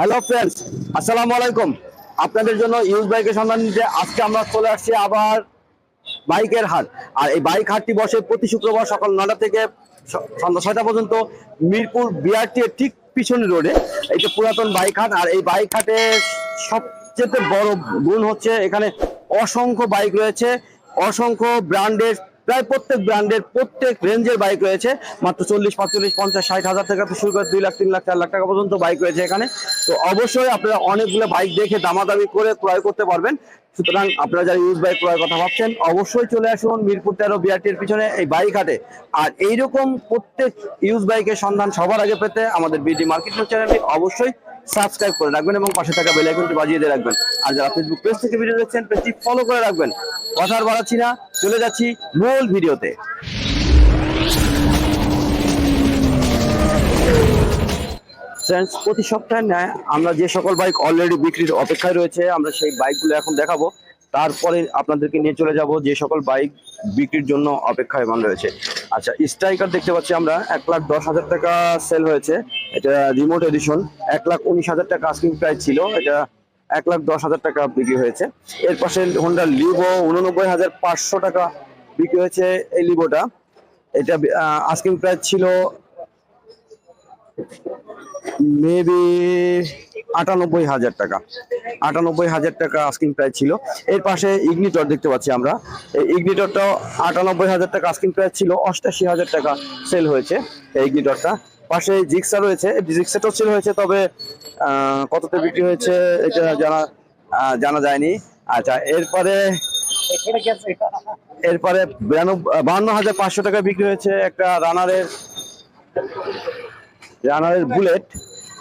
Hello friends আসসালামু আলাইকুম আপনাদের জন্য ইউজ বাইকের সন্ধান নিতে আজকে আমরা চলে আসছি আবার বাইকের হাট। আর এই বাইক হাটটি বসে প্রতি শুক্রবার সকাল নটা থেকে সন্ধ্যা ছয়টা পর্যন্ত মিরপুর বিআরটি ঠিক পিছনে রোডে। এটা পুরাতন বাইক হাট, আর এই বাইক হাটে সবচেয়ে বড় গুণ হচ্ছে এখানে অসংখ্য বাইক রয়েছে। অসংখ্য ব্র্যান্ডের প্রায় প্রত্যেক ব্র্যান্ডের, প্রত্যেক রেঞ্জের বাইক রয়েছে। মাত্র চল্লিশ, পাঁচচল্লিশ, পঞ্চাশ, ষাট হাজার থেকে শুরু করে দুই লাখ, তিন লাখ, চার লাখ টাকা পর্যন্ত বাইক রয়েছে এখানে। তো অবশ্যই আপনারা অনেকগুলো বাইক দেখে দামাদামি করে ক্রয় করতে পারবেন। সুতরাং আপনারা যারা ইউজ বাইক ক্রয়ের কথা ভাবছেন, অবশ্যই চলে আসুন মিরপুর তেরো বিআরটির পিছনে এই বাইক হাটে। আর এইরকম প্রত্যেক ইউজ বাইকের সন্ধান সবার আগে পেতে আমাদের বিডি মার্কেট চ্যানেলটি অবশ্যই সাবস্ক্রাইব করে রাখবেন এবং পাশে থাকা বেল আইকনটি বাজিয়ে দিয়ে রাখবেন। আর যারা ফেসবুক পেজ থেকে ভিডিও দেখছেন পেজটি ফলো করে রাখবেন। কথা আর বাড়াচ্ছি না, চলে যাচ্ছি মূল ভিডিওতে ফ্রেন্ডস প্রতি সপ্তাহে নেয় আমরা যে সকল বাইক অলরেডি বিক্রির অপেক্ষায় রয়েছে, আমরা সেই বাইকগুলো এখন দেখাবো। তারপরে আপনাদেরকে নিয়ে চলে যাব যে সকল বাইক বিক্রির জন্য অপেক্ষায় মান রয়েছে। আচ্ছা স্ট্রাইকার দেখতে পাচ্ছি আমরা, এক লাখ দশ হাজার টাকা সেল হয়েছে। এটা রিমোট এডিশন এক লাখ উনিশ হাজার টাকা আস্কিং প্রাইস ছিল, এটা এক লাখ দশ হাজার টাকা বিক্রি হয়েছে। এর পাশে হোন্ডা লিভো উননব্বই হাজার পাঁচশো টাকা বিক্রি হয়েছে এই লিভোটা এটা আস্কিং প্রাইস ছিল মেবি আটানব্বই হাজার টাকা। আটানব্বই হাজার টাকা আস্কিং প্রাইস ছিল। এর পাশে ইগনিটর দেখতে পাচ্ছি আমরা। এই ইগনিটরটাও আটানব্বই হাজার টাকা আস্কিং প্রাইস ছিল, অষ্টাশি হাজার টাকা সেল হয়েছে এই ইগনিটরটা পাশে জিক্সা রয়েছে। জিক্সাটাও সেল হয়েছে তবে কততে বিক্রি হয়েছে এটা জানা জানা যায়নি। আচ্ছা এরপরে এরপরে বাহান্ন হাজার পাঁচশো টাকা বিক্রি হয়েছে একটা রানারের রানারের বুলেট।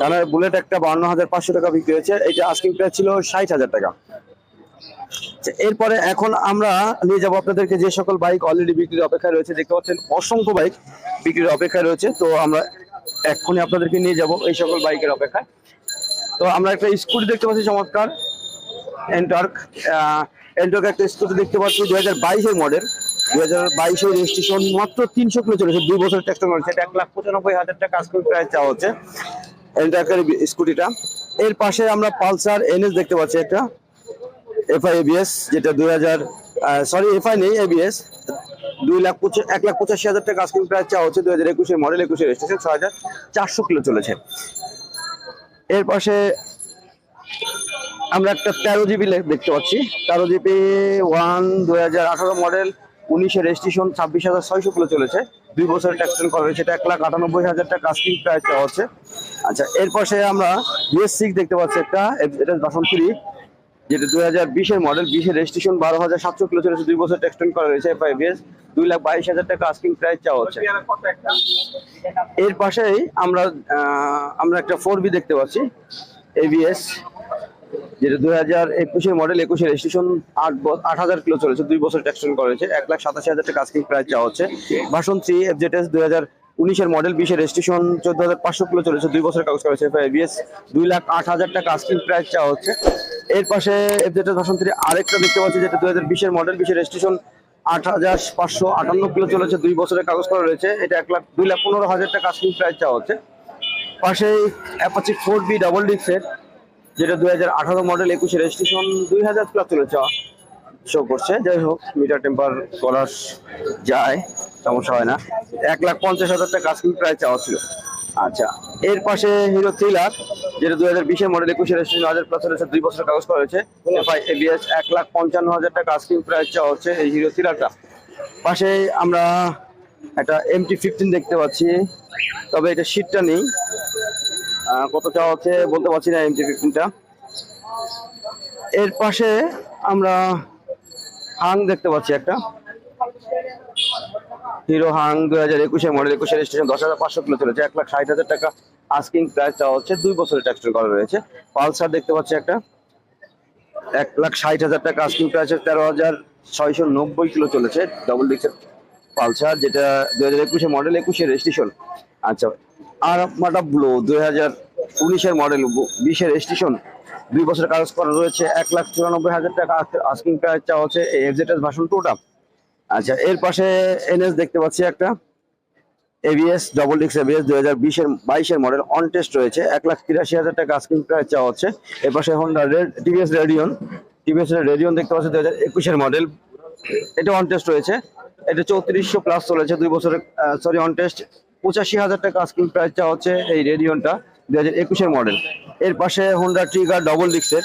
রানারের বুলেট একটা বান্ন হাজার পাঁচশো টাকা বিক্রি হয়েছে। এটা আস্কিং প্রাইস ছিল ষাট হাজার টাকা। আচ্ছা, এরপরে এখন আমরা নিয়ে যাব আপনাদেরকে যে সকল বাইক অলরেডি বিক্রির অপেক্ষায় রয়েছে। দেখতে পাচ্ছেন অসংখ্য বাইক বিক্রির অপেক্ষায় রয়েছে। তো আমরা এক্ষুনি আপনাদেরকে নিয়ে যাব এই সকল বাইকের অপেক্ষায়। তো আমরা একটা স্কুটি দেখতে পাচ্ছি, চমৎকার। এন্টর্ক এন্টার্ক একটা স্কুটি দেখতে পাচ্ছি দু হাজার বাইশের মডেল দু হাজার বাইশের রেজিস্ট্রেশন মাত্র তিনশো কিলো চলেছে, দুই বছর ট্যাক্স করেছে এক লাখ পঁচানব্বই হাজার টাকা আজকের প্রায় চাওয়া হচ্ছে এন্টর্কের স্কুটিটা। এর পাশে আমরা পালসার এনএস দেখতে পাচ্ছি একটা এফআই এবিএস যেটা দুই হাজার সরি এফআই নেই এবিএস দুই লাখ পঁচিশ এক লাখ পঁচাশি হাজার টাকা আজকের প্রাইস চাওয়া হচ্ছে। দুই হাজার একুশের মডেল একুশের রেজিস্ট্রেশন ছয় হাজার চারশো কিলো চলেছে। এর পাশে আমরা একটা তেরো জিবি দেখতে পাচ্ছি। তেরো জিবি ওয়ান দুই হাজার আঠারো মডেল উনিশের রেজিস্ট্রেশন ছাব্বিশ হাজার ছয়শো কিলো চলেছে। দুই বছরের ট্যাক্স করা হয়েছে। এটা এক লাখ আটানব্বই হাজার টাকা আস্কিং প্রাইস চাওয়া হচ্ছে। আচ্ছা এর পাশে আমরা বিএস সিক্স দেখতে পাচ্ছি একটা এটা থ্রি যেটা দুই হাজার বিশের মডেল বিশের রেজিস্ট্রেশন বারো হাজার সাতশো কিলো চলেছে, দুই বছর এক্সটেন্ড করা হয়েছে এফআইবিএস দুই লাখ বাইশ হাজার টাকা আস্কিং প্রাইস চাওয়া হচ্ছে। এর পাশেই আমরা আমরা একটা ফোর বি দেখতে পাচ্ছি এবিএস যেটা দুই হাজার একুশের মডেল একুশের রেজিস্ট্রেশন আট আট হাজার কিলো চলেছে, দুই বছর ট্যাক্সন করা হয়েছে এক লাখ সাতাশি হাজার টাকা আস্কিং প্রাইস চাওয়া হচ্ছে। ভাষণ থ্রি এফজেটেস দুই হাজার উনিশের মডেল বিশের রেজিস্ট্রেশন চোদ্দ হাজার পাঁচশো কিলো চলেছে, দুই বছর কাগজ করা হয়েছে এবিএস দুই লাখ আট হাজার টাকা আস্কিং প্রাইস চাওয়া হচ্ছে। এর পাশে এফজেটেস ভাষণ থ্রি আরেকটা দেখতে পাচ্ছি, যেটা দুই হাজার বিশের মডেল বিশের রেজিস্ট্রেশন আট হাজার পাঁচশো আটান্ন কিলো চলেছে, দুই বছরের কাগজ করা রয়েছে। এটা এক লাখ, দুই লাখ পনেরো হাজার টাকা আস্কিং প্রাইস চাওয়া হচ্ছে। পাশেই অ্যাপাচি ফোর বি ডাবল ডিক্সের যেটা দুই হাজার আঠারো মডেল একুশে রেজিস্ট্রেশন দুই হাজার প্লাস চলেছে। শো করছে। যাই হোক মিটার টেম্পার করা যায়, সমস্যা হয় না। এক লাখ পঞ্চাশ হাজার টাকা আজকিং প্রাইস চাওয়া ছিল আচ্ছা এর পাশে হিরো থ্রিলার যেটা দুই হাজার বিশের মডেল একুশে রেজিস্ট্রেশন হাজার প্লাস চলেছে দুই বছর কাগজ করা হয়েছে। এফআই এবিএস এক লাখ পঞ্চান্ন হাজার টাকা আজকিং প্রাইস চাওয়া হচ্ছে এই হিরো থ্রিলারটা পাশে আমরা একটা এমটি ফিফটিন দেখতে পাচ্ছি, তবে এটা সিটটা নেই। কত চাওয়া হচ্ছে বলতে পারছি না এমটি ফিফটিনটা এর পাশে আমরা হাং দেখতে পাচ্ছি একটা। হিরো হাং দুই হাজার একুশে মডেল একুশে রেজিস্ট্রেশন দশ হাজার পাঁচশো কিলো চলেছে এক লাখ ষাট হাজার টাকা আস্কিং প্রাইস চাওয়া হচ্ছে, দুই বছরের ট্যাক্স করা রয়েছে। পালসার দেখতে পাচ্ছি একটা, এক লাখ ষাট হাজার টাকা আস্কিং প্রাইস তেরো হাজার ছয়শো নব্বই কিলো চলেছে ডবল ডিক্সের পালসার, যেটা দুই হাজার একুশে মডেল একুশে রেজিস্ট্রেশন আচ্ছা আর মাটা ব্লো দুই হাজার উনিশের মডেল বিশের রেজিস্ট্রেশন দুই বছরের কাগজ করা রয়েছে, এক লাখ চুরানব্বই হাজার টাকা আস্কিং প্রাইস চাওয়া হচ্ছে এফজেটেস ভাষণ টুটা আচ্ছা এর পাশে এনএস দেখতে পাচ্ছি একটা। এবিএস ডবল ডিক্স এবিএস দুই হাজার বিশের বাইশের মডেল অন টেস্ট রয়েছে। এক লাখ তিরাশি হাজার টাকা আস্কিং প্রাইস চাওয়া হচ্ছে। এপাশে Honda TVS Radeon TVS Radeon দেখতে পাচ্ছি দুই হাজার একুশের মডেল এটা অন টেস্ট রয়েছে। এটা চৌত্রিশশো প্লাস চলেছে দুই বছরের সরি অন টেস্ট পঁচাশি হাজার টাকা আস্কিং প্রাইস চাওয়া হচ্ছে এই রেডিয়নটা দুই হাজার একুশের মডেল এর পাশে হোন্ডা ট্রিগার ডবল ডিক্সের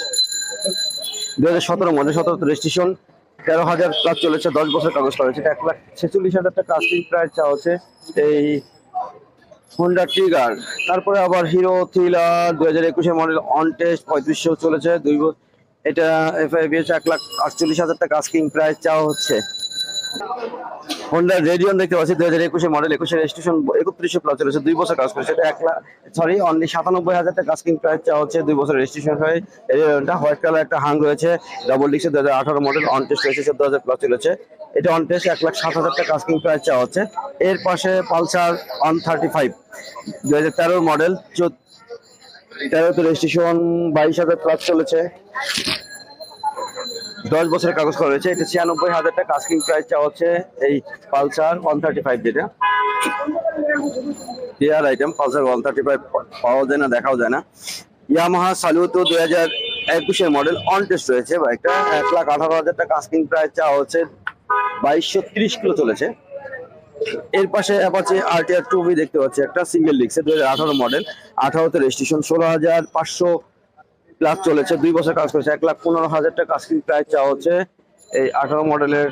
দুই হাজার সতেরো মডেল সতেরো রেজিস্ট্রেশন তেরো হাজার প্লাস চলেছে, দশ বছর কাগজ এটা এক লাখ ছেচল্লিশ হাজার টাকা আস্কিং প্রাইস চাওয়া হচ্ছে এই হোন্ডা ট্রিগার তারপরে আবার হিরো থ্রিলার দু হাজার একুশে মডেল অন টেস্ট পঁয়ত্রিশশো চলেছে, দুই এটা এফআইবিএস এক লাখ আটচল্লিশ হাজার টাকা আস্কিং প্রাইস চাওয়া হচ্ছে। হোন্ডা রেডিয়ন দেখতে পাচ্ছি, দুই হাজার একুশে মডেল একুশে রেজিস্ট্রেশন একত্রিশশো প্লাস চলেছে, দুই বছর কাজ করেছে। এক লাখ সরি অনলি সাতানব্বই হাজার টাকা আস্কিং প্রাইস চাওয়া হচ্ছে দুই বছর রেজিস্ট্রেশন হয়ে। রেডিয়নটা হোয়াইট কালার একটা হাং রয়েছে ডাবল ডিক্সের দু হাজার আঠারো মডেল অন টেস্ট রয়েছে চোদ্দ হাজার প্লাস চলেছে। এটা অন টেস্ট এক লাখ সাত হাজার টাকা আস্কিং প্রাইস চাওয়া হচ্ছে। এর পাশে পালসার অন থার্টি ফাইভ দু হাজার তেরোর মডেল চোদ্দ তেরোতে রেজিস্ট্রেশন বাইশ হাজার প্লাস চলেছে। দশ বছরের কাগজ করা রয়েছে এটা ছিয়ানব্বই হাজার টাকা আস্কিং চাওয়া হচ্ছে এই পালসার ওয়ান থার্টি ফাইভ যেটা। Care item Pulsar one thirty five পাওয়া যায় না, দেখাও যায় না। ইয়ামাহা সালুতো দুই হাজার একুশের মডেল অন টেস্ট রয়েছে বাইকটা এক লাখ আঠারো হাজার টাকা আস্কিং প্রাইস চাওয়া হচ্ছে, বাইশশো তিরিশ কিলো চলেছে। এর পাশে অ্যাপাচি আরটিআর টু দেখতে পাচ্ছি একটা সিঙ্গেল ডিক্সে দু হাজার আঠারো মডেল আঠারোতে রেজিস্ট্রেশন ষোলো হাজার পাঁচশো প্লাস চলেছে, দুই বছর কাজ করেছে, এক লাখ পনেরো হাজার টাকা আস্কিং প্রাইস চাওয়া হচ্ছে। এই আঠারো মডেলের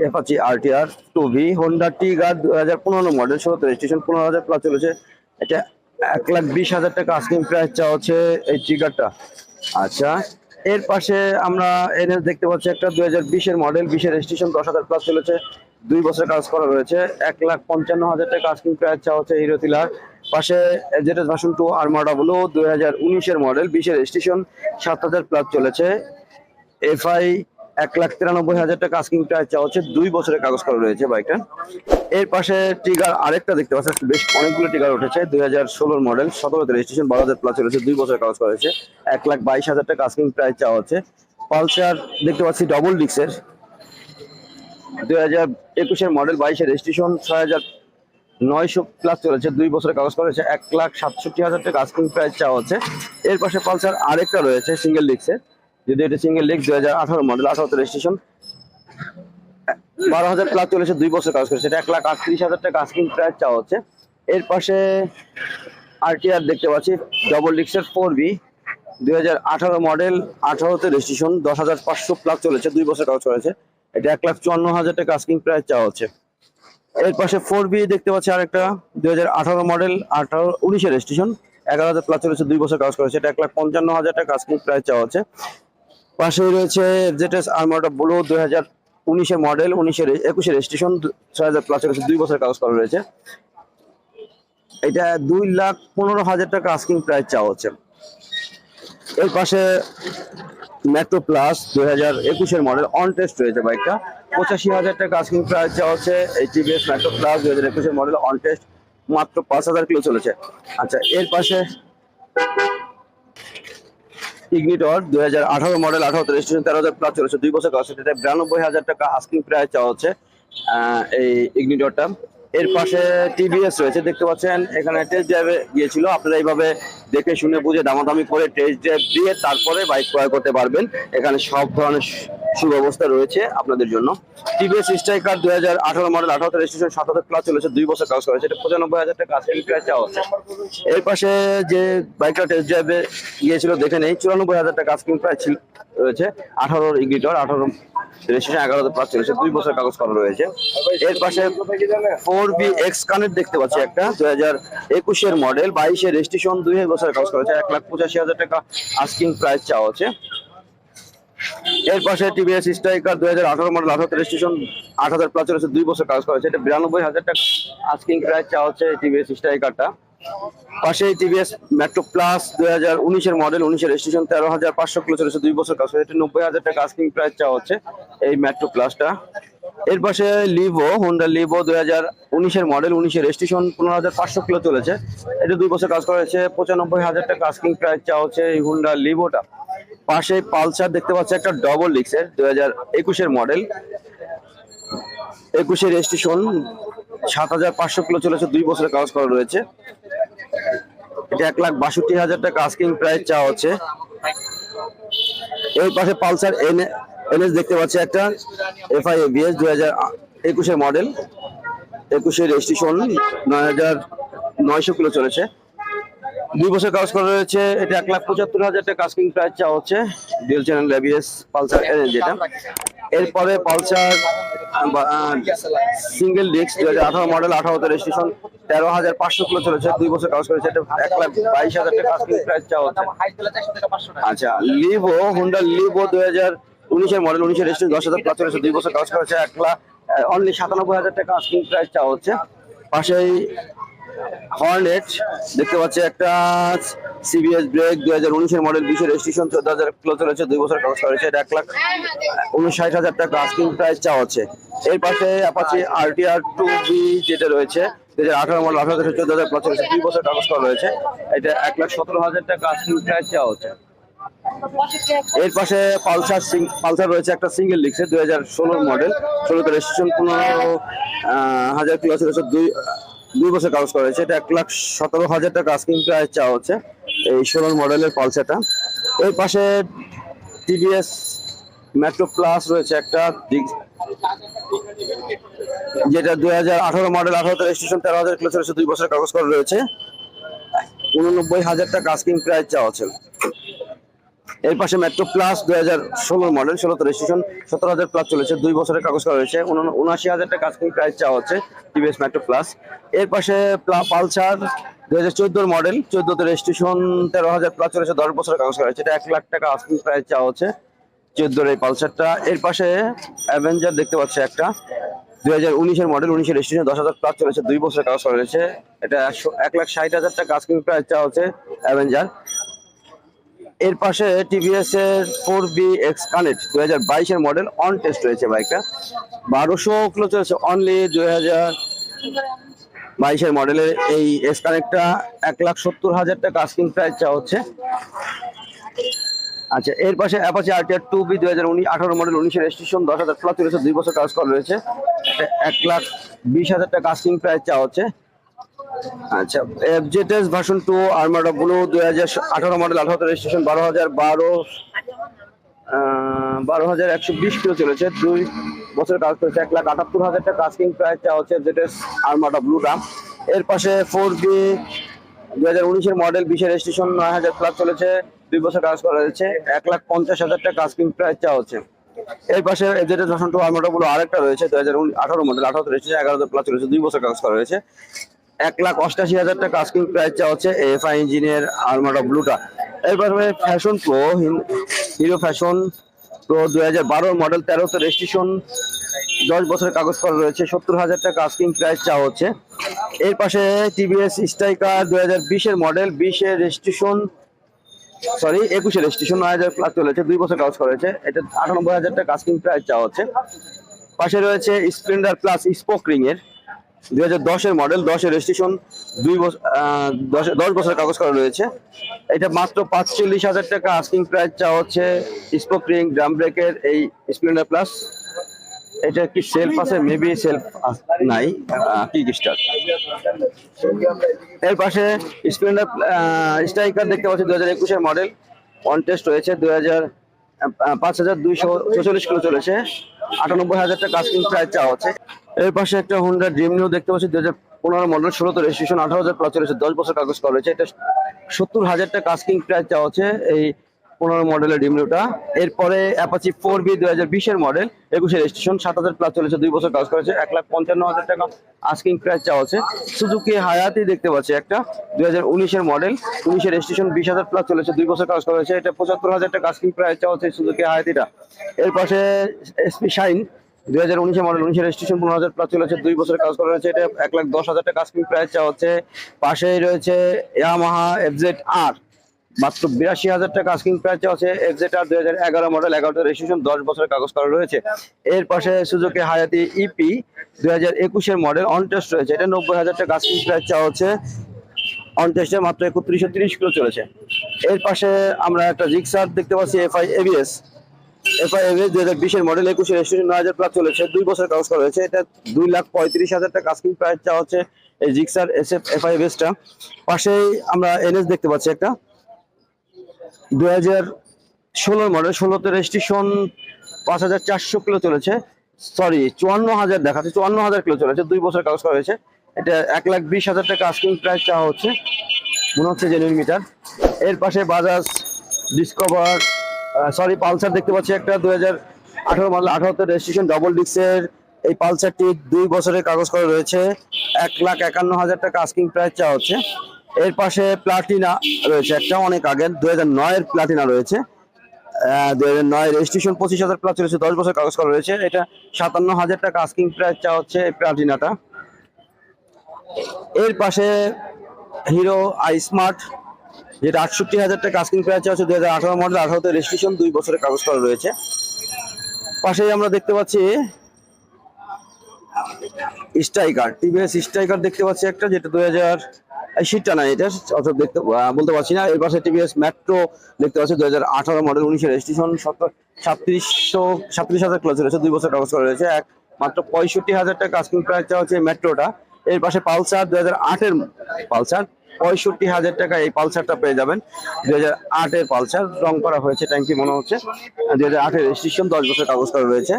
Apache RTR two V Honda টিগার দু হাজার পনেরো মডেল ষোলোতে রেজিস্ট্রেশন পনেরো হাজার প্লাস চলেছে। এটা এক লাখ বিশ হাজার টাকা আস্কিং প্রাইস চাওয়া হচ্ছে এই টিগারটা আচ্ছা এর পাশে আমরা এনএস দেখতে পাচ্ছি একটা দুই হাজার বিশের মডেল বিশের রেজিস্ট্রেশন দশ হাজার প্লাস চলেছে। দুই বছর কাজ করা রয়েছে। এক লাখ পঞ্চান্ন হাজার টাকা আস্কিং প্রাইস চাওয়া হচ্ছে হিরো তিলার। পাশে জেটেস ভার্সন টু আর্মাডা বলো, দুই হাজার উনিশের মডেল, বিশের স্টেশন, সাত হাজার প্লাস চলেছে। এফআই এক লাখ তিরানব্বই হাজার টাকা আস্কিং প্রাইস চাওয়া হচ্ছে। দুই বছরের কাগজ করা রয়েছে বাইকটা। এর পাশে টিগার আরেকটা দেখতে পাচ্ছেন, বেশ অনেকগুলো টিগার উঠেছে। দুই হাজার ষোলোর মডেল, সতেরোতে রেজিস্ট্রেশন বারো হাজার প্লাস চলেছে। দুই বছরের কাগজ করা হয়েছে। এক লাখ বাইশ হাজার টাকা আস্কিং প্রাইস চাওয়া হচ্ছে। পালসার দেখতে পাচ্ছি ডবল ডিক্সের দুই হাজার একুশের মডেল বাইশের রেজিস্ট্রেশন ছয় হাজার নয়শো প্লাস চলেছে। দুই বছরের কাগজ করেছে এক লাখ সাতষট্টি হাজার টাকা। আস্কিং প্রাইস চাওয়া হচ্ছে। এর পাশে পালসার আরেকটা রয়েছে সিঙ্গেল ডিক্সের যদি এটা সিঙ্গেল ডিক্স দুই হাজার আঠারো মডেল আঠারোতে রেজিস্ট্রেশন বারো হাজার প্লাস চলেছে, দুই বছর কাজ করেছে। এটা এক লাখ আটত্রিশ হাজার টাকা আস্কিং প্রাইস চাওয়া হচ্ছে। এর পাশে আরটিআর দেখতে পাচ্ছি ডবল ডিক্সের ফোর বি দুই হাজার আঠারো মডেল আঠারোতে রেজিস্ট্রেশন দশ হাজার পাঁচশো প্লাস চলেছে, দুই বছর কাজ করেছে এটা এক লাখ চুয়ান্ন হাজার টাকা আস্কিং প্রাইস চাওয়া হচ্ছে। এর পাশে ফোর বি দেখতে পাচ্ছি আরেকটা, দুই হাজার আঠারো মডেল আঠারো উনিশে রেজিস্ট্রেশন এগারো হাজার প্লাস চলেছে দুই বছর কাজ করেছে, এটা এক লাখ পঞ্চান্ন হাজার টাকা আস্কিং প্রাইস চাওয়া হচ্ছে। পাশেই রয়েছে জেটেস আর্মাটা ব্লু দুই হাজার উনিশের মডেল উনিশের একুশে রেজিস্ট্রেশন ছয় হাজার প্লাস চলেছে দুই বছর কাগজ করা রয়েছে। এটা দুই লাখ পনেরো হাজার টাকা আস্কিং প্রাইস চাওয়া হচ্ছে। এর পাশে মেট্রো প্লাস দুই হাজার একুশের মডেল অন টেস্ট রয়েছে বাইকটা পঁচাশি হাজার টাকা আস্কিং প্রাইস চাওয়া হচ্ছে এই টিভিএস মেট্রো প্লাস দুই হাজার একুশের মডেল অন টেস্ট মাত্র পাঁচ হাজার কিলো চলেছে। আচ্ছা এর পাশে ইগনিটর দুই হাজার আঠারো মডেল আঠারো রেজিস্ট্রেশন তেরো হাজার প্লাস চলেছে। দুই বছর কাজ বিরানব্বই হাজার টাকা আস্কিং প্রাইস চাওয়া হচ্ছে এই ইগনিটরটা এর পাশে টিভিএস রয়েছে, দেখতে পাচ্ছেন, এখানে টেস্ট ড্রাইভে গিয়েছিল, আপনারা এইভাবে দেখে শুনে বুঝে দামাদামি করে টেস্ট ড্রাইভ দিয়ে তারপরে বাইক ক্রয় করতে পারবেন। এখানে সব ধরনের সুব্যবস্থা রয়েছে আপনাদের জন্য। টিভিএস স্ট্রাইকার দুই হাজার আঠারো মডেল আঠারো রেজিস্ট্রেশন সাত হাজার প্লাস চলেছে, দুই বছর কাজ করেছে, এটা পঁচানব্বই হাজার টাকা প্রাইস চাওয়া হচ্ছে এর পাশে যে বাইকটা টেস্ট ড্রাইভে গিয়েছিল, দেখে নেই, চুরানব্বই হাজার টাকা আস্কিং প্রাইস ছিল। রয়েছে। আঠারো রেজিস্ট্রেশন এগারো দুই কাগজ করা রয়েছে। এর পাশে ফোর বি এক্স দেখতে পাচ্ছি একটা, দুই হাজার মডেল দুই করেছে এক লাখ পঁচাশি হাজার টাকা আস্কিং চাওয়া এর পাশে টিভিএস দুই হাজার আঠারো মডেল হাজার চলেছে দুই বছর করেছে এটা বিরানব্বই হাজার টাকা আস্কিং প্রাইস চাওয়া হচ্ছে টিভিএস স্ট্রাইকারটা। পাশে টিভিএস মেট্রো প্লাস দুই হাজার উনিশের মডেল উনিশের রেজিস্ট্রেশন তেরো হাজার পাঁচশো কিলো চলেছে দুই বছর কাজ এটা নব্বই হাজার টাকা আস্কিং প্রাইস চাওয়া হচ্ছে এই মেট্রো প্লাসটা এর পাশে লিভো হোন্ডা লিভো দুই হাজার উনিশের মডেল উনিশের রেজিস্ট্রেশন পনেরো হাজার পাঁচশো কিলো চলেছে। এটা দুই বছর কাজ করেছে পঁচানব্বই হাজার টাকা আস্কিং প্রাইস চাওয়া হচ্ছে এই হোন্ডা লিভোটা পাশে পালসার দেখতে পাচ্ছি একটা ডবল ডিক্সের দুই হাজার একুশের মডেল একুশে রেজিস্ট্রেশন সাত হাজার পাঁচশো কিলো চলেছে, দুই বছরের কাগজ করা রয়েছে। এটা এক লাখ বাষট্টি হাজার টাকা আস্কিং প্রাইস চাওয়া হচ্ছে। এই পাশে পালসার এন, এনএস দেখতে পাচ্ছি একটা এফআই এবিএস দুই হাজার একুশের মডেল একুশের রেজিস্ট্রেশন নয় হাজার নয়শো কিলো চলেছে। দুই বছর কাজ করা রয়েছে, এটা এক লাখ পঁচাত্তর হাজার টাকা কাস্কিং প্রাইস চাওয়া হচ্ছে। DL channel ABS Pulsar, NS যেটা। এরপরে পালসার সিঙ্গেল ডিস্ক দুই হাজার আঠারো মডেল আঠারোতে রেজিস্ট্রেশন তেরো হাজার পাঁচশো কিলো চলেছে, দুই বছর কাজ করেছে এক লাখ বাইশ হাজার টাকা প্রাইস চাওয়া আচ্ছা লিভো হুন্ডা লিভো দুই হাজার উনিশের মডেল উনিশের রেজিস্ট্রেশন দশ হাজার চলেছে, দুই বছর কাজ করেছে, এক লাখ অনলি সাতানব্বই হাজার টাকা আস্কিং প্রাইস চাওয়া হচ্ছে। পাশেই হর্নেট, দেখতে পাচ্ছি একটা সিবিএস ব্রেক, দুই হাজার উনিশের মডেল বিশের রেজিস্ট্রেশন চোদ্দ হাজার কিলো চলেছে দুই বছর কাজ করেছে এক লাখ উনষাট হাজার টাকা আস্কিং প্রাইস চাওয়া হচ্ছে। এর পাশে অ্যাপাচি আরটিআর টু বি যেটা রয়েছে, দুই হাজার আঠারো মডেল আঠারো থেকে চোদ্দ হাজার প্লাস দুই বছর কাগজ করা রয়েছে, এটা এক লাখ সতেরো হাজার টাকা আস্কিং প্রাইস চাওয়া হচ্ছে। এর পাশে পালসার পালসার রয়েছে একটা সিঙ্গেল লিখছে, দুই হাজার ষোলোর মডেল ষোলোতে রেজিস্ট্রেশন পনেরো হাজার কিলো দুই দুই বছর কাগজ করা হয়েছে। এটা এক লাখ সতেরো হাজার টাকা আস্কিং প্রাইস চাওয়া হচ্ছে এই ষোলোর মডেলের পালসারটা এর পাশে টিভিএস মেট্রো প্লাস রয়েছে একটা। যেটা দুই হাজার আঠারো মডেল আঠারোতে রেজিস্ট্রেশন তেরো হাজার কিলো চলেছে দুই বছর কাগজ করা রয়েছে। উননব্বই হাজার টাকা আস্কিং প্রাইস চাওয়া হচ্ছে। এর পাশে মেট্রো প্লাস দুই হাজার ষোলোর মডেল ষোলোতে রেজিস্ট্রেশন সতেরো হাজার প্লাস চলেছে, দুই বছরের কাগজ করা উন- উনআশি হাজার টাকা আস্কিং প্রাইস চাওয়া হচ্ছে টিভিএস মেট্রো প্লাস এর পাশে প্লা- পালসার দুই হাজার চোদ্দোর মডেল চোদ্দোতে রেজিস্ট্রেশন তেরো হাজার প্লাস চলেছে, দশ বছরের কাগজ করা হয়েছে, এটা এক লাখ টাকা আস্কিং প্রাইস চাওয়া হচ্ছে চোদ্দোর এই পালসারটা এর পাশে অ্যাভেঞ্জার দেখতে পাচ্ছি একটা, দুই হাজার উনিশের মডেল উনিশের রেজিস্ট্রেশন দশ হাজার প্লাস চলেছে, দুই বছরের কাগজ করা রয়েছে এটা একশো- এক লাখ ষাট হাজার টাকা আস্কিং প্রাইস চাওয়া হচ্ছে অ্যাভেঞ্জার এর পাশে টিভিএস এর ফোর বি এক্স কানেক্ট দুই হাজার বাইশের মডেল অন টেস্ট রয়েছে বাইকটা। বারোশো কিলো চলেছে অনলি দুই হাজার বাইশের মডেলের এই এক্স কানেক্টটা এক লাখ সত্তর হাজার টাকা আস্কিং প্রাইস চাওয়া হচ্ছে। আচ্ছা এর পাশে অ্যাপাচি আরটিআর টু বি দুই হাজার উনিশ, আঠারো মডেল উনিশের রেজিস্ট্রেশন দশ হাজার প্লাস চলেছে দুই বছর কাজ করা রয়েছে। এক লাখ বিশ হাজার টাকা আস্কিং প্রাইস চাওয়া হচ্ছে। আচ্ছা FZS version two Armada blue দুই হাজার আঠারো মডেল আঠারোতে রেজিস্ট্রেশন বারো হাজার বারো বারো হাজার একশো বিশ কিলো চলেছে। দুই বছর কাজ করেছে, এক লাখ আটাত্তর হাজার টাকা আস্কিং প্রাইস চাওয়া হচ্ছে এফজেটেস আর্মাডা ব্লুটা এর পাশে ফোর বি দুই হাজার উনিশের মডেল বিশের রেজিস্ট্রেশন নয় হাজার প্লাস চলেছে, দুই বছর কাজ করা হয়েছে, এক লাখ পঞ্চাশ হাজার টাকা আস্কিং প্রাইস চাওয়া হচ্ছে। এর পাশে FZS version two Armada blue আরেকটা রয়েছে, দুই হাজার আঠারো মডেল আঠারোতে রেজিস্ট্রেশন এগারো হাজার প্লাস চলেছে, দুই বছর কাজ করা হয়েছে। এক লাখ অষ্টাশি হাজার টাকা আস্কিং প্রাইস চাওয়া হচ্ছে এফআই ইঞ্জিনিয়ার আর্মাডা ব্লুটা এরপরে fashion pro Hero fashion pro দু হাজার বারোর মডেল তেরোতে রেজিস্ট্রেশন দশ বছরের কাগজ করা রয়েছে, সত্তর হাজার টাকা আস্কিং প্রাইস চাওয়া হচ্ছে। এর পাশে টিভিএস স্ট্রাইকার দু হাজার বিশের মডেল বিশের রেজিস্ট্রেশন সরি একুশে রেজিস্ট্রেশন নয় হাজার প্লাস চলেছে দুই বছর কাজ করা হয়েছে এটা আটানব্বই হাজার টাকা আস্কিং প্রাইস চাওয়া হচ্ছে। পাশে রয়েছে স্প্লেন্ডার প্লাস স্পোক রিং এর দুই হাজার দশের মডেল দশের রেজিস্ট্রেশন দুই বছর দশ- বছরের কাগজ করা রয়েছে। এটা মাত্র পাঁচচল্লিশ হাজার টাকা আস্কিং প্রাইস চাওয়া হচ্ছে স্পোক রিং ড্রাম ব্রেকের এই স্প্লেন্ডার প্লাস এটা কি সেলফ আছে? মেবি সেলফ নাই কিক স্টার এর পাশে স্প্লেন্ডার স্ট্রাইকার দেখতে পাচ্ছি, দুই হাজার মডেল অন টেস্ট রয়েছে, দুই হাজার পাঁচ হাজার দুইশো ছেচল্লিশ কিলো চলেছে। আটানব্বই হাজার টাকা আস্কিং প্রাইস চাওয়া হচ্ছে। এর পাশে একটা হুন্ডা ড্রিম দেখতে পাচ্ছি দুই হাজার পনেরো মডেল ষোলোতে রেজিস্ট্রেশন আঠারো হাজার প্লাস চলেছে, দশ বছর কাগজ করা রয়েছে। এটা সত্তর হাজার টাকা আস্কিং প্রাইস চাওয়া হচ্ছে এই পনেরো মডেলের ডিমলিউটা এরপরে অ্যাপাচি ফোর বি দুই হাজার বিশের মডেল একুশে রেজিস্ট্রেশন সাত হাজার প্লাস চলেছে, দুই বছর কাজ করেছে এক লাখ পঞ্চান্ন হাজার টাকা আস্কিং প্রাইস চাওয়া আছে সুজুকি হায়াতি দেখতে পাচ্ছি একটা দুই হাজার উনিশের মডেল উনিশের রেজিস্ট্রেশন বিশ হাজার প্লাস চলেছে, দুই বছর কাজ করেছে এটা পঁচাত্তর হাজার টাকা আস্কিং প্রাইস চাওয়া হচ্ছে সুজুকি হায়াতিটা এর পাশে এসপি শাইন দুই উনিশের মডেল উনিশের পনেরো হাজার দুই বছরের এটা এক লাখ দশ হাজার টাকা হচ্ছে, পাশেই রয়েছে ইয়ামাহা আর মাত্র বিরাশি হাজার টাকা দুই হাজার এগারো মডেল দশ বছরের রয়েছে। এর পাশে হায়াতি ইপি দুই হাজার একুশের মডেল অন টেস্ট রয়েছে, এটা নব্বই হাজার টাকা আস্কিং প্রাইস চাওয়া হচ্ছে অন টেস্টে মাত্র একত্রিশশো তিরিশ কিলো চলেছে। এর পাশে আমরা একটা রিক্সার দেখতে পাচ্ছি এফআই এবিএস এফআই এস দুই হাজার বিশের মডেল একুশে রেজিস্ট্রেশন নয় হাজার প্লাস চলেছে, দুই বছর কাগজ করা হয়েছে। এটা দুই লাখ পঁয়ত্রিশ হাজার টাকা আস্কিং প্রাইস চাওয়া হচ্ছে এই Gixxer S F FI M পাশেই আমরা এনএস দেখতে পাচ্ছি একটা। দুই হাজার ষোলোর মডেল ষোলোতে রেজিস্ট্রেশন পাঁচ হাজার চারশো কিলো চলেছে। সরি চুয়ান্ন হাজার দেখাচ্ছে, চুয়ান্ন হাজার কিলো চলেছে, দুই বছর কাগজ করা হয়েছে। এটা এক লাখ বিশ হাজার টাকা আস্কিং প্রাইস চাওয়া হচ্ছে, মনে হচ্ছে জেনুইন মিটার এর পাশে বাজাজ ডিসকভার সরি পালসার দেখতে পাচ্ছি একটা দুই হাজার আঠারো মডেল আঠারোতে রেজিস্ট্রেশন ডবল ডিক্সের এই পালসারটি দুই বছরের কাগজ করা রয়েছে। এক লাখ একান্ন হাজার টাকা আস্কিং প্রাইস চাওয়া হচ্ছে। এর পাশে প্লাটিনা রয়েছে একটা, অনেক আগের, দুই হাজার নয়ের প্লাটিনা রয়েছে। দু হাজার নয় রেজিস্ট্রেশন পঁচিশ হাজার প্লাস রয়েছে, দশ বছর কাগজ করা রয়েছে। এটা সাতান্ন হাজার টাকা আস্কিং প্রাইস চাওয়া হচ্ছে এই প্লাটিনাটা এর পাশে হিরো আই স্মার্ট যেটা আটষট্টি হাজার টাকা আস্কিং প্রাইস আছে দুই হাজার আঠারো মডেল, আঠারোতে রেজিস্ট্রেশন দুই বছরের কাগজ করা রয়েছে। পাশেই আমরা দেখতে পাচ্ছি স্ট্রাইকার টিভিএস স্ট্রাইকার দেখতে পাচ্ছি একটা, যেটা দুই হাজার সিটটা না এটা, অর্থাৎ দেখতে বলতে পারছি না। এর পাশে টিভিএস মেট্রো দেখতে পাচ্ছি, দুই হাজার আঠারো মডেল উনিশের রেজিস্ট্রেশন সাতত্রিশশো সাতত্রিশ হাজার ক্লাস রয়েছে, দুই বছর কাগজ করা রয়েছে। এক, মাত্র পঁয়ষট্টি হাজার টাকা আস্কিং প্রাইস হচ্ছে মেট্রোটা এর পাশে পালসার দুই হাজার আটের পালসার পঁয়ষট্টি হাজার টাকা এই পালসারটা পেয়ে যাবেন। দুই হাজার আটের পালসার রং করা হয়েছে, ট্যাঙ্কি মনে হচ্ছে। দুই হাজার আটের রেজিস্ট্রেশন দশ বছর কাগজ করা রয়েছে।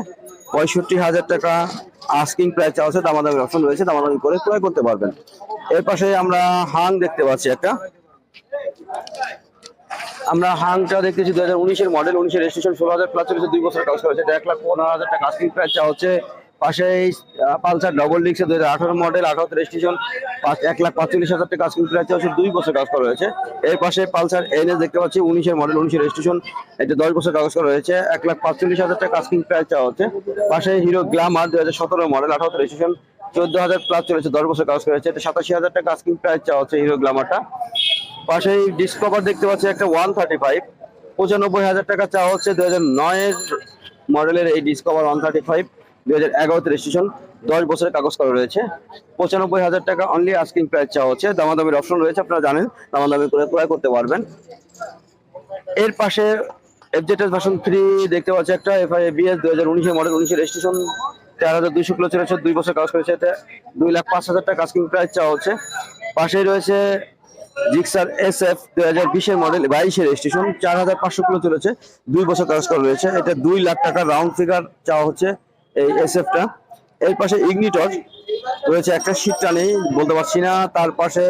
পঁয়ষট্টি হাজার টাকা আস্কিং প্রাইস হচ্ছে দামাদামি অপশন রয়েছে, দামাদামি করে ক্রয় করতে পারবেন। এর পাশে আমরা হাং দেখতে পাচ্ছি একটা। আমরা হাংটা দেখতেছি দু হাজার উনিশের মডেল উনিশের রেজিস্ট্রেশন ষোলো হাজার প্লাস চলেছে দুই বছর কাজ করেছে এক লাখ পনেরো হাজার টাকা আস্কিং প্রাইস চা হচ্ছে। পাশে পালসার ডবল ডিক্সে দু হাজার আঠারো মডেল আঠারোতে রেজিস্ট্রেশন এক লাখ পাঁচচল্লিশ হাজার টাকা প্রাইস চাওয়া হচ্ছে দুই বছর কাজ করা রয়েছে। এর পাশে পালসার এনএস দেখতে পাচ্ছি, উনিশের মডেল উনিশের রেজিস্ট্রেশন এটা দশ বছর কাগজ করা রয়েছে, এক লাখ পাঁচচল্লিশ হাজার টাকা আস্কিং প্রাইস চাওয়া হচ্ছে। পাশে হিরো গ্লামার দুই হাজার সতেরো মডেল আঠারো রেজিস্ট্রেশন চোদ্দ হাজার প্লাস চলেছে, দশ বছর কাজ করেছে এটা সাতাশি হাজার টাকা আস্কিং প্রাইস চাওয়া হচ্ছে হিরো গ্লামারটা পাশেই ডিসকভার দেখতে পাচ্ছি একটা ওয়ান থার্টি ফাইভ পঁচানব্বই হাজার টাকা চাওয়া হচ্ছে, দুই হাজার নয়ের মডেলের এই ডিসকভার ওয়ান থার্টি ফাইভ দুই হাজার এগারোতে রেজিস্ট্রেশন দশ বছরের কাগজ করা রয়েছে। পঁচানব্বই হাজার টাকা অনলি আস্কিং প্রাইস চাওয়া হচ্ছে। দামাদামির অপশন রয়েছে, আপনারা জানেন, দামাদামি করে ক্রয় করতে পারবেন। এর পাশে এফজেটেস ভার্সন থ্রি দেখতে পাচ্ছি একটা এফআই বিএস দুই হাজার উনিশের মডেল উনিশের রেজিস্ট্রেশন চার হাজার দুইশো কিলো চলেছে দুই বছর কাজ করেছে এটা দুই লাখ পাঁচ হাজার টাকা আস্কিং প্রাইস চাওয়া হচ্ছে। পাশেই রয়েছে জিক্সার এস এফ দুই হাজার বিশের মডেল বাইশের রেজিস্ট্রেশন চার হাজার পাঁচশো কিলো চলেছে দুই বছর কাজ করা রয়েছে, এটা দুই লাখ টাকা রাউন্ড ফিগার চাওয়া হচ্ছে। এই এস এফটা এর পাশে ইগনিটর রয়েছে, একটা সিটটা নেই বলতে পারছি না। তার পাশে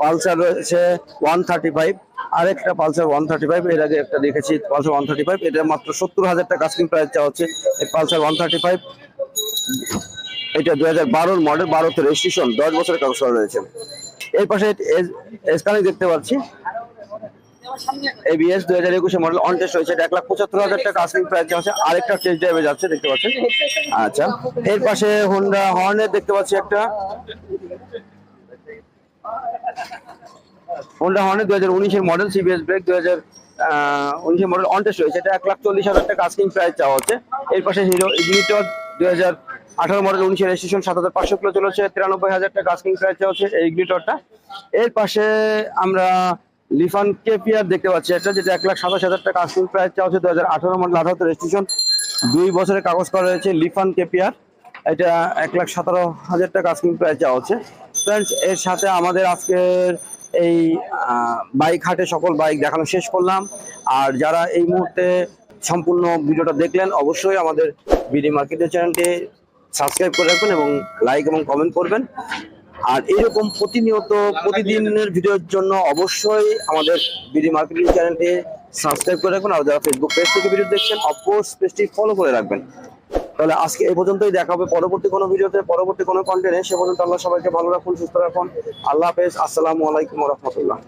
পালসার রয়েছে ওয়ান থার্টি ফাইভ, আরেকটা পালসার ওয়ান থার্টি ফাইভ, এর আগে একটা দেখেছি, পালসার ওয়ান থার্টি ফাইভ, এটা মাত্র সত্তর হাজার টাকা আস্কিং প্রাইস চাওয়া হচ্ছে। এই পালসার ওয়ান থার্টি ফাইভ, এটা দুই হাজার বারোর মডেল বারোতে রেজিস্ট্রেশন দশ বছরের কাগজ রয়েছে। এর পাশে স্কানিং দেখতে পাচ্ছি। এবিএস দুই হাজার একুশে মডেল অন টেস্ট এটা এক লাখ পঁচাত্তর হাজার টাকা আস্কিং প্রাইস আছে আরেকটা টেস্ট ড্রাইভে যাচ্ছে, দেখতে পাচ্ছেন। আচ্ছা এর পাশে হোন্ডা হর্নের দেখতে পাচ্ছি একটা। হোন্ডা হর্নের দুই হাজার উনিশের মডেল সিবিএস ব্রেক দুই হাজার উনিশের মডেল অন টেস্ট হয়েছে এটা এক লাখ চল্লিশ হাজার টাকা আস্কিং প্রাইস চাওয়া হচ্ছে। এর পাশে হিরো ইগনিটর দুই হাজার আঠারো মডেল উনিশের রেজিস্ট্রেশন সাত হাজার পাঁচশো কিলো চলেছে, তিরানব্বই হাজার টাকা আস্কিং প্রাইস হচ্ছে এই ইগনিটরটা এর পাশে আমরা লিফান কেপিয়ার দেখতে পাচ্ছি একটা, যেটা এক লাখ সাতাশ হাজার টাকা আস্কিং প্রাইস চাওয়া হচ্ছে দু হাজার আঠারো মডেল আঠারোতে রেজিস্ট্রেশন দুই বছরের কাগজ করা রয়েছে লিফান কেপিয়ার। এটা এক লাখ সতেরো হাজার টাকা আস্কিং প্রাইস চাওয়া হচ্ছে। ফ্রেন্ডস এর সাথে আমাদের আজকের এই বাইক হাটে সকল বাইক দেখানো শেষ করলাম। আর যারা এই মুহূর্তে সম্পূর্ণ ভিডিওটা দেখলেন, অবশ্যই আমাদের বিডি মার্কেটের চ্যানেলটি সাবস্ক্রাইব করে রাখবেন এবং লাইক এবং কমেন্ট করবেন। আর এরকম প্রতিনিয়ত প্রতিদিনের ভিডিওর জন্য অবশ্যই আমাদের বিডি মার্কেটিং চ্যানেলটি সাবস্ক্রাইব করে রাখবেন আর যারা ফেসবুক পেজ থেকে ভিডিও দেখছেন অফকোর্স পেজটি ফলো করে রাখবেন। তাহলে আজকে এ পর্যন্তই দেখা হবে পরবর্তী কোনো ভিডিওতে, পরবর্তী কোনো কন্টেন্টে সে পর্যন্ত আল্লাহ সবাইকে ভালো রাখুন, সুস্থ রাখুন। আল্লাহ হাফেজ। আসসালামু আলাইকুম রহমতুল্লাহ।